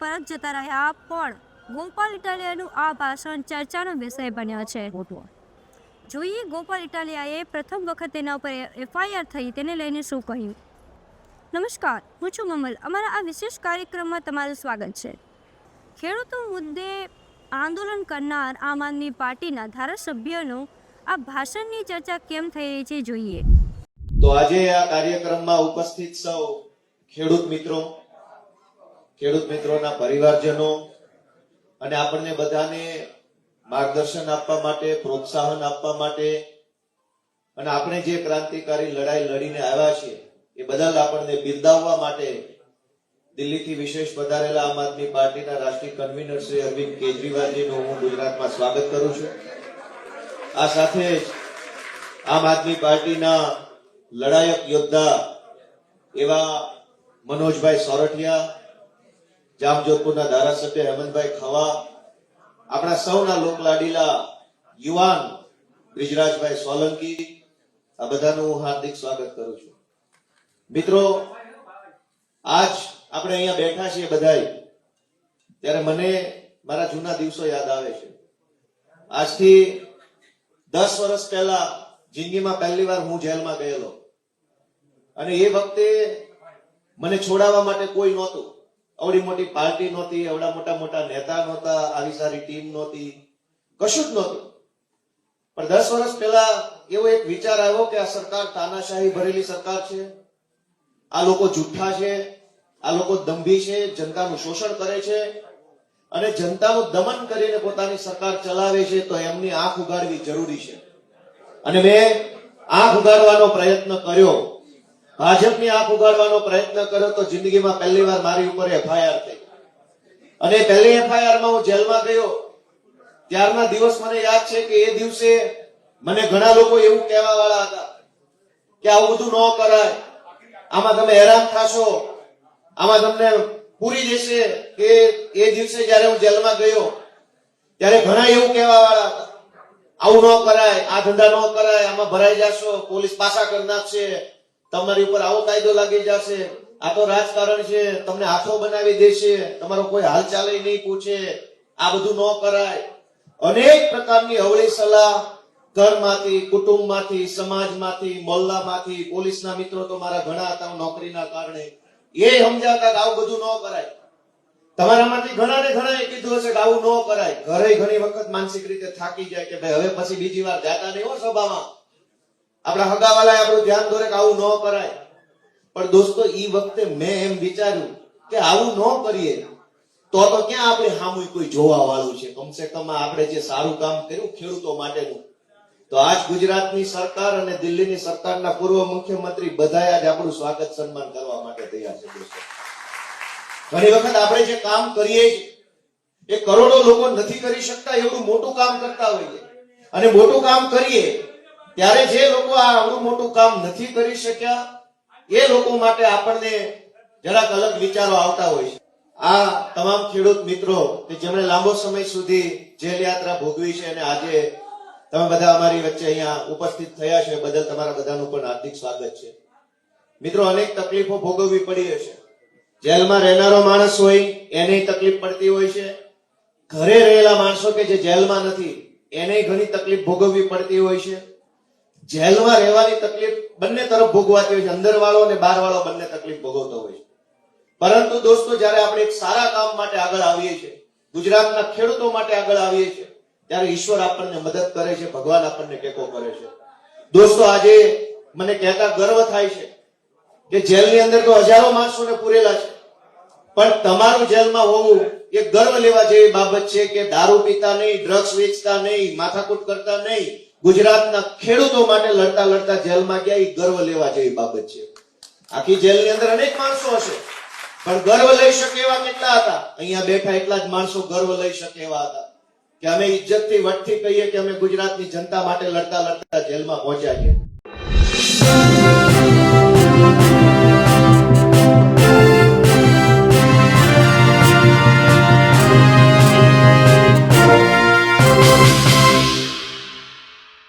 પરત જતા રહ્યા, પણ ગોપાલ ઇટાલિયાનું આ ભાષણ ચર્ચાનો વિષય બન્યો છે. જોઈએ, ગોપાલ ઇટાલિયાએ પ્રથમ વખત તેના ઉપર એફઆઈઆર થઈ, તેને લઈને શું કહ્યું? નમસ્કાર, હું છું મમલ. અમારા આ વિશેષ કાર્યક્રમમાં તમારું સ્વાગત છે. ખેડૂતો મુદ્દે આંદોલન કરનાર આમ આદમી પાર્ટીના ધારાસભ્યનું આ ભાષણની ચર્ચા કેમ થઈ રહી છે, જોઈએ. તો આજે આ કાર્યક્રમમાં ઉપસ્થિત સૌ ખેડૂત મિત્રો ખેડૂત મિત્રોના પરિવારજનો અને આપણને બધાને માર્ગદર્શન આપવા માટે, પ્રોત્સાહન આપવા માટે અને આપણે જે ક્રાંતિકારી લડાઈ લડીને આવ્યા છીએ, એ બદલ આપણને બિરદાવવા માટે દિલ્હીથી વિશેષ પધારેલા આમ આદમી પાર્ટીના રાષ્ટ્રીય કન્વીનર શ્રી અરવિંદ કેજરીવાલજીનું હું ગુજરાતમાં સ્વાગત કરું છું. આ સાથે જ આમ આદમી પાર્ટીના લડાયક યોદ્ધા એવા મનોજભાઈ સોરઠિયા જામજોધપુરના ધારાસભ્ય હેમંતભાઈ ખવા, આપણા સૌના લોકલાડીલા યુવાન બ્રિજરાજભાઈ સોલંકી, આ બધાનું હું હાર્દિક સ્વાગત કરું છું. મિત્રો, આજ આપણે અહીંયા બેઠા છીએ બધાય, ત્યારે મને મારા જૂના દિવસો યાદ આવે છે. આજથી દસ વર્ષ પહેલા જિંદગીમાં પહેલી વાર હું જેલમાં ગયેલો. અને એ વખતે મને છોડાવવા માટે કોઈ નહોતું. અવડી મોટી પાર્ટી નહોતી અવડા મોટા મોટા નેતા નહોતા, આવી સારી ટીમ નહોતી, કશું જ નહોતું. પણ દસ વર્ષ પહેલા એવો એક વિચાર આવ્યો કે આ સરકાર તાનાશાહી ભરેલી સરકાર છે, આ લોકો જુઠ્ઠા છે, આ લોકો દંભી છે, જનતાનું શોષણ કરે છે, અને જનતાનું દમન કરીને પોતાની સરકાર ચલાવે છે તો એમની આંખ ઉગાડવી જરૂરી છે. અને મેં આંખ ઉગાડવાનો પ્રયત્ન કર્યો. ભાજપની આંખ ઉગાડવાનો પ્રયત્ન કર્યો તો જિંદગીમાં પહેલી વાર મારી ઉપર એફઆઈઆર થઈ. અને પહેલી એફઆઈઆરમાં હું જેલમાં ગયો. ત્યારના દિવસ મને યાદ છે કે એ દિવસે મને ઘણા લોકો એવું કહેવા વાળા હતા કે આવું બધું ન કરાય. આમાં તમે હેરાન થશો. આમાં તમને પૂરી જશે કે એ દિવસે જયારે હું જેલમાં ગયો, ત્યારે ઘણા એવું કહેવા વાળા હતા. આવું ન કરાય, આ ધંધા ન કરાય, આમાં ભરાઈ જશો, પોલીસ પાછા કરી નાખશે. તમારી ઉપર આવો કાયદો લાગી જશે. આ તો રાજકારણ છે. તમને હાથો બનાવી દેશે. તમારો કોઈ હાલચાલ નહીં પૂછે. આ બધું ન કરાય. અનેક પ્રકારની અવળી સલાહ ઘરમાંથી, કુટુંબમાંથી, સમાજમાંથી મોલ્લામાંથી પોલીસના મિત્રો તો મારા ઘણા હતા નોકરીના કારણે. એ સમજાવતા કે આવું બધું ન કરાય. તમારામાંથી ઘણા ને ઘણા કીધું હશે કે આવું ન કરાય. ઘરે ઘણી વખત માનસિક રીતે થાકી જાય કે ભાઈ હવે પછી બીજી વાર જાતા નહીં હો સભામાં. આપણા હગાવાલાએ આપણું ધ્યાન દોરે કે આવું ન કરાય. પણ દોસ્તો એ વખતે મેં એમ વિચાર્યું કે આવું ન કરીએ, તો તો ક્યાં આપણે સામું કોઈ જોવા વાળું છે? કમસે કમ આપણે જે સારું કામ કર્યું ખેડૂતો માટેનું. તો આજ ગુજરાતની સરકાર અને દિલ્હીની સરકારના પૂર્વ મુખ્યમંત્રી બધા આજ આપણું સ્વાગત સન્માન કરવા માટે તૈયાર છે દોસ્તો. ઘણી વખત આપણે જે કામ કરીએ એ કરોડો લોકો નથી કરી શકતા એવું મોટું કામ કરતા હોઈએ. અને મોટું કામ કરીએ ત્યારે જે લોકો આ આવડું મોટું કામ નથી કરી શક્યા, એ લોકો માટે આપણને જરાક અલગ વિચારો આવતા હોય છે. આ તમામ ખેડૂત મિત્રો કે જેમણે લાંબો સમય સુધી જેલ યાત્રા ભોગવી છે અને આજે તમે બધા અમારી વચ્ચે અહીંયા ઉપસ્થિત થયા છે બદલ તમારા બધાનું પણ હાર્દિક સ્વાગત છે. મિત્રો, અનેક તકલીફો ભોગવવી પડી હશે જેલમાં રહેનારો માણસ હોય, એને તકલીફ પડતી હોય છે. ઘરે રહેલા માણસો કે જે જેલમાં નથી, એને ઘણી તકલીફ ભોગવવી પડતી હોય છે. જેલમાં રહેવાની તકલીફ બંને તરફ ભોગવાતી હોય છે. અંદર વાળો અને બહાર વાળો બંને તકલીફ ભોગવતો હોય છે. પરંતુ દોસ્તો, જ્યારે આપણે એક સારા કામ માટે આગળ આવીએ છીએ, ગુજરાતના ખેડૂતો માટે આગળ આવીએ છીએ, ત્યારે ઈશ્વર આપણને મદદ કરે છે, ભગવાન આપણને ટેકો કરે છે. દોસ્તો, આજે મને કહેતા ગર્વ થાય છે કે જેલની અંદર તો હજારો માણસોને પૂરેલા છે. પણ તમારું જેલમાં હોવું એ ગર્વ લેવા જેવી બાબત છે કે દારૂ પીતા નહીં ડ્રગ્સ વેચતા નહીં, માથાકૂટ કરતા નહીં ગુજરાતના ખેડૂતો માટે લડતા લડતા જેલમાં ગયા એ ગર્વ લેવા જેવી બાબત છે. આખી જેલની અંદર અનેક માણસો હશે, પણ ગર્વ લઈ શકે એવા કેટલા હતા? અહીંયા બેઠા એટલા જ માણસો ગર્વ લઈ શકે એવા હતા. કે અમે ઇજ્જતથી વટથી કહીએ કે અમે ગુજરાતની જનતા માટે લડતા લડતા જેલમાં પહોંચ્યા છીએ.